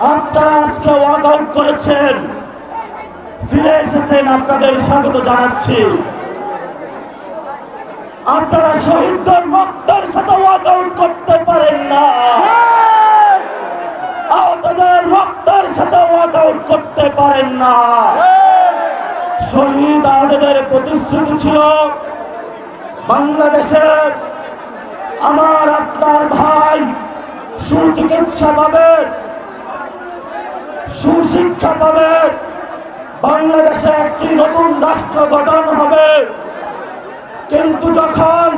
আপনারা আজকে walk out করেছেন। ফিরে এসেছেন, আপনাদের স্বাগত জানাচ্ছি। আপনারা শহীদদের রক্তের সাথে ওয়াক আউট করতে পারেন না। আহতদের রক্তের সাথে ওয়াক আউট করতে পারেন না। শহীদ আহতদের প্রতিশ্রুতি ছিল, বাংলাদেশে আমার আপনার ভাই সুচিকিৎসা পাবে। সুশিক্ষা পাবে। বাংলাদেশে একটি নতুন রাষ্ট্র গঠন হবে। কিন্তু যখন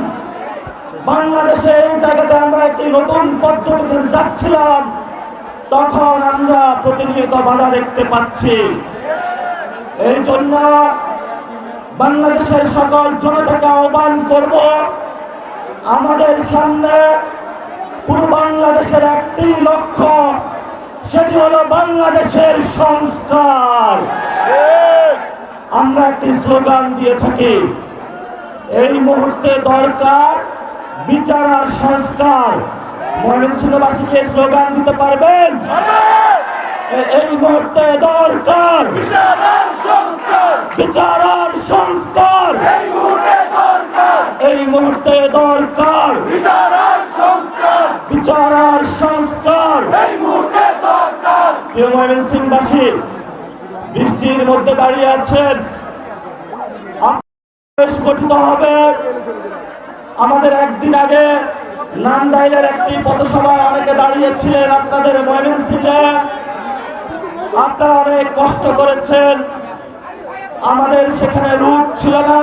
বাংলাদেশে এই জায়গাতে আমরা একটি নতুন পদ্ধতিতে যাচ্ছিলাম, তখন আমরা প্রতিনিয়ত বাধা দেখতে পাচ্ছি। এই জন্য বাংলাদেশের সকল জনতাকে আহ্বান করব, আমাদের সামনে পুরো বাংলাদেশের একটি লক্ষ্য সেটি হলো বাংলাদেশের সংস্কার। আমরা একটি স্লোগান দিয়ে থাকি এই মুহূর্তে দরকার বিচার আর সংস্কার। ময়মনসিংহবাসীকে স্লোগান দিতে পারবেন? এই মুহূর্তে দরকার বিচার আর সংস্কার। এই মুহূর্তে দরকার বিচার আর সংস্কার। প্রিয় ময়মনসিংহবাসী, বৃষ্টির মধ্যে দাঁড়িয়ে আছেন। গঠিত হবে। আমাদের একদিন আগে নান্দাইলের একটি পথসভায় অনেকে দাঁড়িয়েছিলেন আপনাদের ময়মনসিংহে। আপনারা অনেক কষ্ট করেছেন। আমাদের সেখানে রুট ছিল না।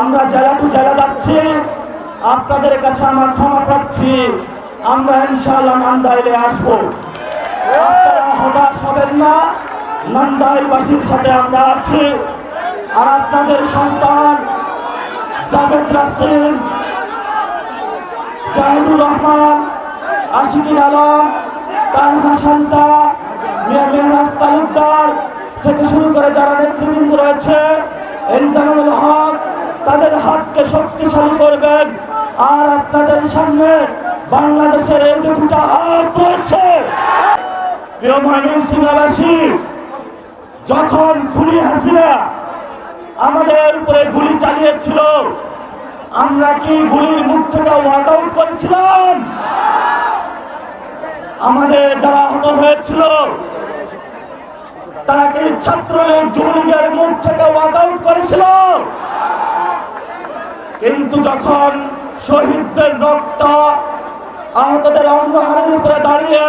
আমরা জেলা টু জেলা যাচ্ছি। আপনাদের কাছে আমার ক্ষমা প্রার্থী। আমরা ইনশাআল্লাহ নান্দাইলে আসব। হতাশ হবেন না। নান্দাইলবাসীর সাথে আমরা আছি। আর আপনাদের সন্তান, জাভেদ রাসিম জাহিদুর রহমান আশিকিন আলম, তানহা শান্তা, মিয়া মেহরাজ তালুকদার থেকে শুরু করে যারা নেতৃবৃন্দ রয়েছে এলজামুল হক, তাদের হাতকে শক্তিশালী করবেন। আর আপনাদের সামনে বাংলাদেশের এই যে দুটা হাত রয়েছে যখন খুনি হাসিনা আমাদের উপরে গুলি চালিয়েছিল, আমরা কি গুলির মুখ থেকে ওয়াক আউট করেছিলাম? আমাদের যারা আহত হয়েছিল, তারা কি ছাত্রলীগ যুবলীগের মুখ থেকে ওয়াক আউট করেছিল? কিন্তু যখন শহীদদের রক্ত আহতদের অঙ্গহারের উপরে দাঁড়িয়ে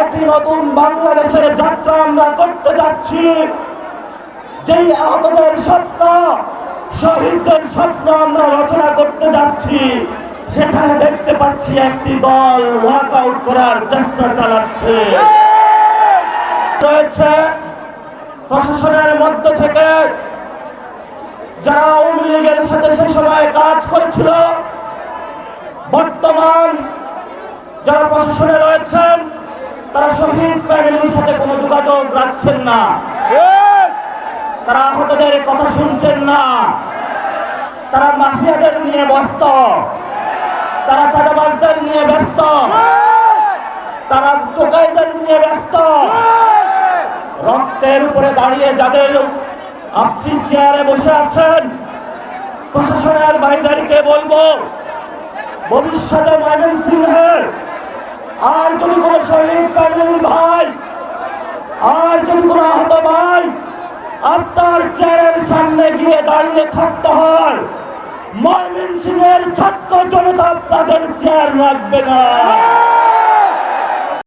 একটি নতুন বাংলাদেশের যাত্রা আমরা করতে যাচ্ছি। যেই আহতদের স্বপ্ন, শহীদদের স্বপ্ন আমরা রচনা করতে যাচ্ছি, সেখানে দেখতে পাচ্ছি একটি দল ওয়াক আউট করার চেষ্টা চালাচ্ছে। রয়েছে প্রশাসনের মধ্য থেকে যারা আওয়ামী লীগের সাথে সে সময় কাজ করেছিল, বর্তমান যারা প্রশাসনে রয়েছেন তারা শহীদ ফ্যামিলির সাথে কোনো যোগাযোগ রাখছেন না। তারা আহতদের কথা শুনছেন না। তারা মাফিয়াদের নিয়ে ব্যস্ত। তারা চাঁদাবাজদের নিয়ে ব্যস্ত। তারা টোকাইদের নিয়ে ব্যস্ত। রক্তের উপরে দাঁড়িয়ে যাদের আপনি চেয়ারে বসে আছেন প্রশাসনের ভাইদেরকে বলব? ভবিষ্যতে ময়মনসিংহের আর যদি কোনো শহীদ ফ্যামিলির ভাই, আর যদি কোনো আহত ভাই আপনার চেয়ারের সামনে গিয়ে দাঁড়িয়ে থাকতে হয়, ময়মনসিংহের ছাত্র জনতা আপনাদের চেয়ার রাখবে না।